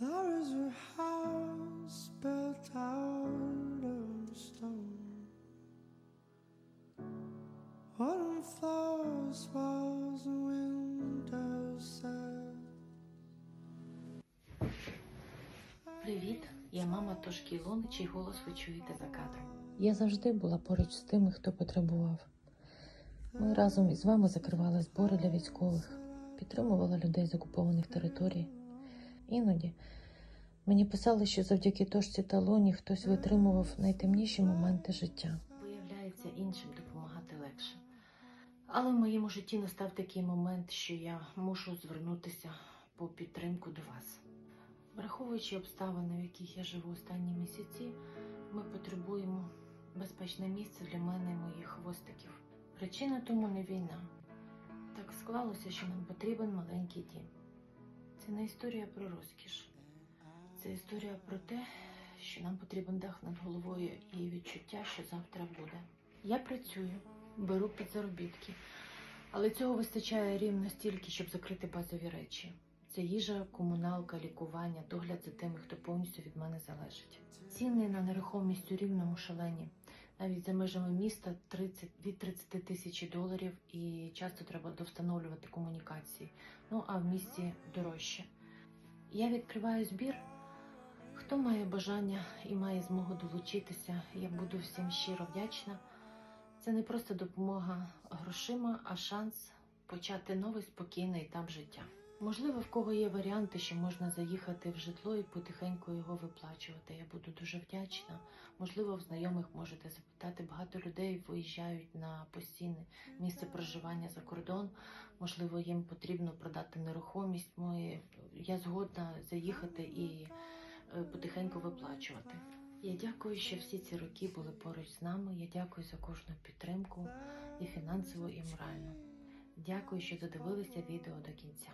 There is a house built out of stone. Wooden floors, walls, and windows set. Привіт, я мама Тошки Ілони, чий голос ви чуєте за кадром. Я завжди була поруч з тими, хто потребував. Ми разом із вами закривали збори для військових, підтримували людей з окупованих територій. Іноді мені писали, що завдяки Тошці та Лоні хтось витримував найтемніші моменти життя. Виявляється, іншим допомагати легше. Але в моєму житті настав такий момент, що я мушу звернутися по підтримку до вас. Враховуючи обставини, в яких я живу останні місяці, ми потребуємо безпечне місце для мене і моїх хвостиків. Причина тому не війна. Так склалося, що нам потрібен маленький дім. Це не історія про розкіш. Це історія про те, що нам потрібен дах над головою і відчуття, що завтра буде. Я працюю, беру підзаробітки, але цього вистачає рівно стільки, щоб закрити базові речі. Це їжа, комуналка, лікування, догляд за тими, хто повністю від мене залежить. Ціни на нерухомість у рівному шалені. Навіть за межами міста 30, від 30 тисяч доларів і часто треба довстановлювати комунікації. Ну а в місті дорожче. Я відкриваю збір. Хто має бажання і має змогу долучитися, я буду всім щиро вдячна. Це не просто допомога грошима, а шанс почати новий спокійний етап життя. Можливо, в кого є варіанти, що можна заїхати в житло і потихеньку його виплачувати. Я буду дуже вдячна. Можливо, в знайомих можете запитати. Багато людей виїжджають на постійне місце проживання за кордон. Можливо, їм потрібно продати нерухомість. Ми, я згодна заїхати і е, потихеньку виплачувати. Я дякую, що всі ці роки були поруч з нами. Я дякую за кожну підтримку і фінансову, і моральну. Дякую, що додивилися відео до кінця.